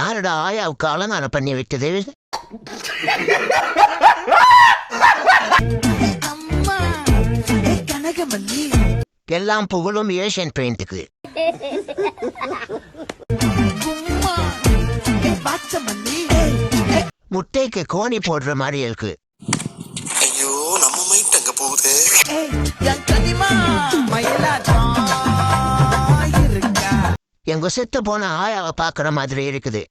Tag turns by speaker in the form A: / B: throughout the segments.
A: யாரடா ஆயாவுக்கு அலங்காரம் பண்ணி விட்டது? எல்லாம் புகழும் ஏஷியன் பெயிண்ட்டுக்கு. முட்டைக்கு கோணி போடுற மாதிரி இருக்கு.
B: ஐயோ நம்ம மைண்ட் அங்க போகுது.
A: எங்க செத்து போன ஆயாவை பாக்குற மாதிரி இருக்குது.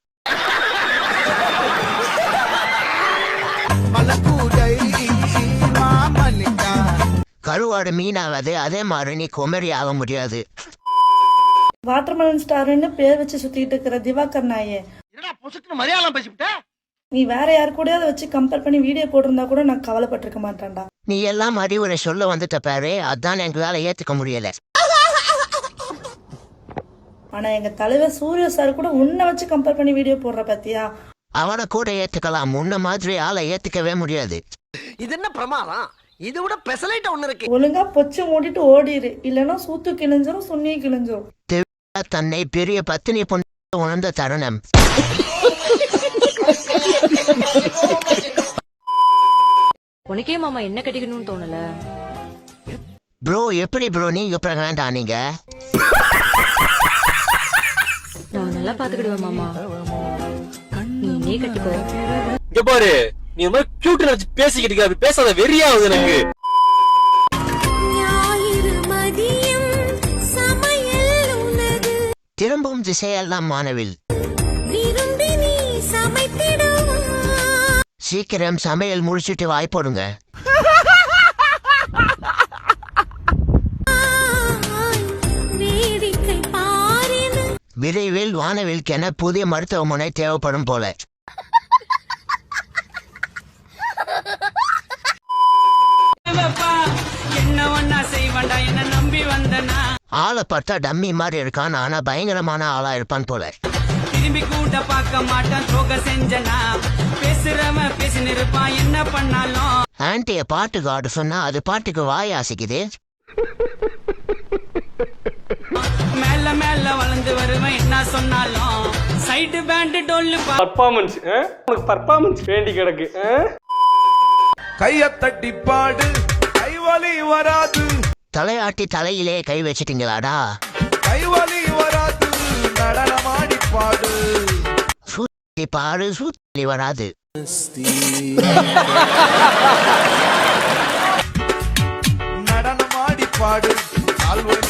A: கருவாடு மீனாவது அதே மாதிரி நீ குமரி ஆக முடியாது.
C: வாட்டர்மெலன் ஸ்டாருன்னு பேர் வச்சு சுத்திட்டு இருக்கிற திவாகர் நாயே. நீ வேற யார் கூடயாவது வச்சு கம்பேர் பண்ணி வீடியோ போட்டிருந்தா கூட நான் கவலைப்பட்டிருக்க மாட்டேன்டா.
A: நீ எல்லாம் அறிவுரை சொல்ல வந்துட்ட பாரு அதான் எங்களால ஏத்துக்க முடியல.
C: ஆனா எங்க தலைவர் சூர்யா சார் கூட உன்னை வச்சு கம்பேர் பண்ணி வீடியோ போடுற பாத்தியா?
A: அவனை கூட ஏத்துக்கலாம். முன்ன மாதிரி ஆளை ஏத்துக்கவே முடியாது.
D: இது என்ன பிரமாதம்? இது விட பெசலைட் ஒண்ணு இருக்கு.
C: ஒழுங்கா பொச்சு மூடிட்டு ஓடிரு. இல்லைன்னா சூத்து கிழிஞ்சிரும் சுண்ணியே கிழிஞ்சிரும்.
A: தன்னை பெரிய பத்தினி பொண்ணு உணர்ந்த தருணம்.
E: உனக்கே மாமா என்ன கட்டிக்கணும்னு தோணல?
A: ப்ரோ எப்படி ப்ரோ? நீங்க பிரெக்னென்ட் ஆனீங்க
E: நான் நல்லா பாத்துக்கிடுவேன் மாமா. நீ கட்டிக்கோ.
F: இங்க பாரு நீ இந்த மாதிரி நினைச்சு பேசிக்கிட்டு இருக்க அப்படி பேசாத வெறியாகுது எனக்கு.
A: திரும்பும் திசையெல்லாம் மாணவில்.
G: விரும்பி நீ சமைத்திடுவா?
A: சீக்கிரம் சமையல் முடிச்சிட்டு வாய்ப்போடுங்க விரைவில் வானவில்கென புதிய மருத்துவமனை தேவைப்படும் போல. ஆளை பார்த்தா டம்மி மாதிரி இருக்கான். ஆனா பயங்கரமான ஆளா இருப்பான் போல.
H: திரும்பி கூட பார்க்க மாட்டான். தோக செஞ்சனா. பேசுறவன் இருப்பான். என்ன பண்ணாலும்.
A: ஆன்ட்டிய பாட்டுக்கு ஆடு சொன்னா அது பாட்டுக்கு வாய் ஆசிக்குது
H: மேல மேல வளர்ந்து வருவேன். என்ன சொன்னாலும் சைடு பேண்ட் டொல்லு
F: பர்ஃபார்மன்ஸ் உனக்கு பர்ஃபார்மன்ஸ் வேண்டி கிடக்கு?
B: கைய தட்டி பாடு. கைவலி வராது.
A: தலையாட்டி தலையிலே கை வச்சிட்டீங்களாடா?
B: கைவலி வராது. நடனமாடி பாடு.
A: சுத்தி பாரு சுத்தி வராது.
B: நடனமாடி பாடு. கால்வலி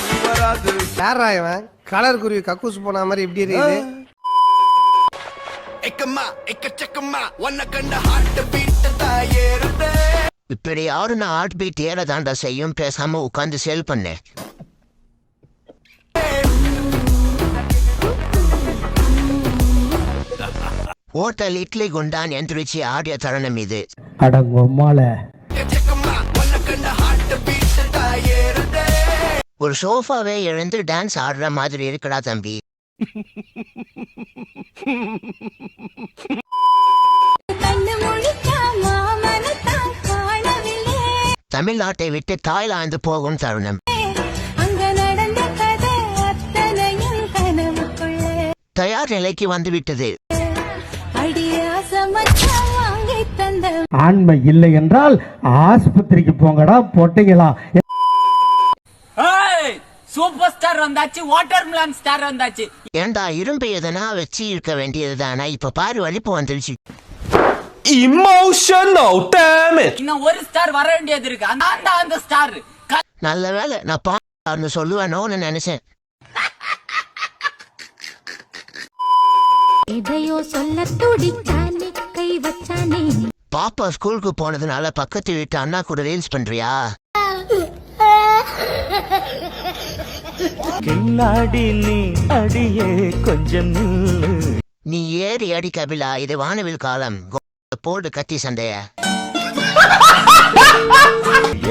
B: வராது
D: யாரா இவன்? கலர் குருவி கக்கூஸ் போன மாதிரி இப்படி இருக்குது.
B: எக்கம்மா எக்கச்சக்கம்மா உன்னை கண்ட ஹார்ட் பீட் தான் ஏறுதே.
A: இப்படி யாரு நான் ஹார்ட் பீட் ஏற தாண்டா செய்யும்? பேசாம உட்காந்து செல் பண்ணு. ஹோட்டல் இட்லி குண்டான் எந்திரிச்சு ஆடிய தருணம் இது.
B: எக்கச்சக்கம்மா
A: ஒரு சோஃபாவே எழுந்து டான்ஸ் ஆடுற மாதிரி இருக்குடா தம்பி. தமிழ்நாட்டை விட்டு தாய்லாந்து போகும் தருணம். தயார் நிலைக்கு வந்து விட்டது
G: அடியாசமச்சான் வாங்கி தந்த
I: ஆண்மை இல்லை என்றால் ஆஸ்பத்திரிக்கு போங்கடா பொட்டைகளா
H: சூப்பர் ஸ்டார் வந்தாச்சு வாட்டர் மிலான் ஸ்டார் வந்தாச்சு.
A: ஏண்டா இரும்பு எதனா வச்சு இருக்க வேண்டியதுதானா? இப்ப பாரு வலிப்பு வந்துருச்சு.
F: Damn it
H: இன்னும் ஒரு ஸ்டார் வர வேண்டியது இருக்கு. அந்த அந்த- அந்த ஸ்டார்
A: நல்ல வேலை நான் பான்னு சொல்லுவேனோன்னு நினைச்சேன்.
G: எதையோ சொல்ல துடிச்சானே கை வச்சானே.
A: பாப்பா ஸ்கூலுக்கு போனதுனால பக்கத்து வீட்டு அண்ணா கூட ரீல்ஸ் பண்றியா?
I: கில்லாடி நீ அடியே கொஞ்சம்
A: நீ ஏறி அடி கபிலா இது வானவில் காலம். போடு கத்தி சண்டைய.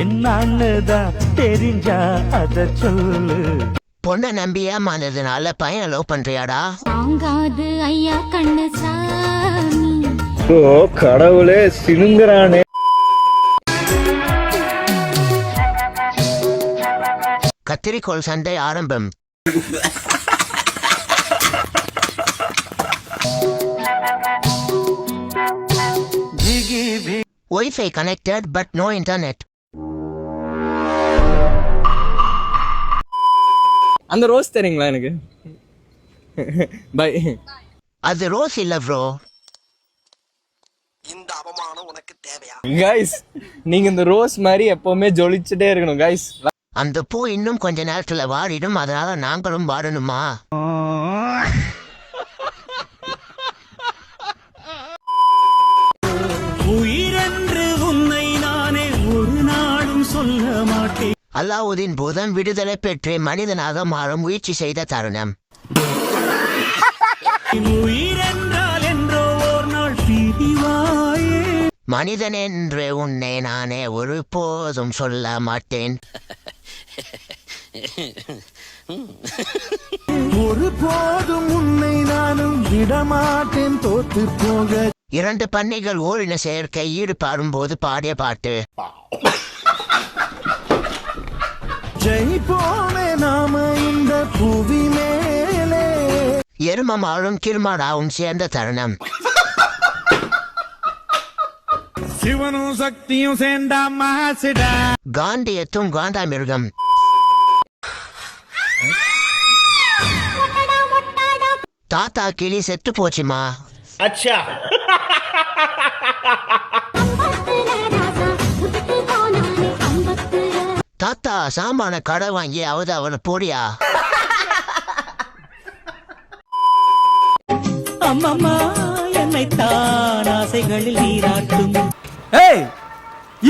I: என்னன்னுதான் தெரிஞ்சா அத சொல்லு.
A: பொண்ணை நம்பி ஏமாந்ததுனால பையன் லவ் பண்றியாடா?
G: தாங்காது ஐயா கண்ணு சாமி
I: ஓ கடவுளே சினுங்குறானே.
A: கத்திரிக்கோள் சண்டை ஆரம்பம் Wi-Fi connected but no internet.
J: அந்த ரோஸ் தெரியுங்களா எனக்கு? பை
A: அது ரோஸ் இல்ல ப்ரோ
D: இந்த அவமானம் உனக்கு தேவையா?
J: கைஸ் நீங்க இந்த ரோஸ் மாதிரி எப்பவுமே ஜொலிச்சுட்டே இருக்கணும் கைஸ்
A: அந்த பூ இன்னும் கொஞ்ச நேரத்துல வாடிடும். அதனால நாங்களும் வாடணுமா?
H: உயிரென்று உன்னை நானே ஒரு நாளும் சொல்ல மாட்டேன்.
A: அல்லாவுதீன் புதன் விடுதலை பெற்று மனிதனாக மாற முயற்சி செய்த தருணம்.
H: உயிரென்றால் என்றோ ஓர் நாள் பிரிவாயே.
A: மனிதன் என்று உன்னை நானே ஒருபோதும் சொல்ல மாட்டேன்.
I: ஒருபோதும் உன்னை நானும் விடமாட்டேன் தோத்து போக.
A: இரண்டு பண்ணைகள் ஓரின சேர்க்கை ஈடுபாடும் போது பாடிய பாட்டு.
I: ஜெயிப்போமே நாம இந்த புவி மேலே.
A: எருமமாளும் கிருமாடாவும் சேர்ந்த தருணம்.
I: சிவனும் சக்தியும் சேர்ந்தா மாசிடா
A: காந்தியத்தும் காண்டாமிருகம் தாத்தா கிளி செத்து போச்சுமா. தாத்தா சாமான கடை வாங்கி அவது அவனை போடியா.
H: அம்மம்மா என்னை தான் ஆசைகளில் நீராட்டும்.
J: ஏய்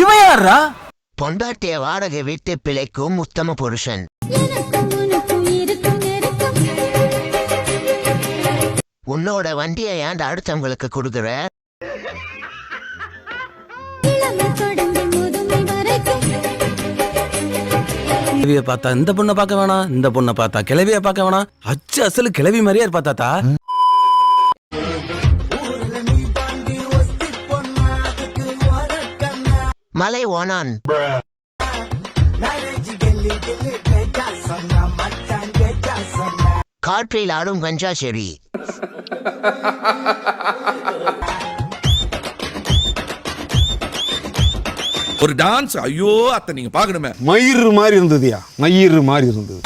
J: இவன் யாரா
A: பொண்டாட்டிய வாடகை விட்டு பிழைக்கும் உத்தம புருஷன். உன்னோட வண்டியை ஏன்டா அடுத்தவங்களுக்கு கொடுக்குற?
K: கிளவிய பார்த்தா இந்த பொண்ணை பார்க்க வேணாம் இந்த பொண்ணை பார்த்தா கிளவிய பார்க்க வேணாம் அச்சு அசலு கிளவி மாதிரியா இருப்பா தாத்தா.
A: மலை ஓனான் காற்றில் ஆடும் கஞ்சா செடி
B: ஒரு டான்ஸ் ஐயோ அத்தை நீங்க பாக்கணுமே
I: மயிறு மாதிரி இருந்ததுயா? மயிறு மாதிரி இருந்தது.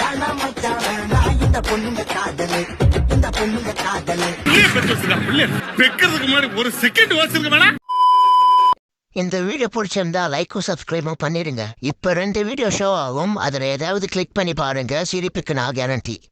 A: இந்த வீடியோ பிடிச்சிருந்தா லைக்கும் சப்ஸ்கிரைபும் பண்ணிடுங்க. இப்ப ரெண்டு வீடியோ ஷோ ஆகும். அதுல ஏதாவது கிளிக் பண்ணி பாருங்க. சிரிப்புக்கு நான் கேரண்டி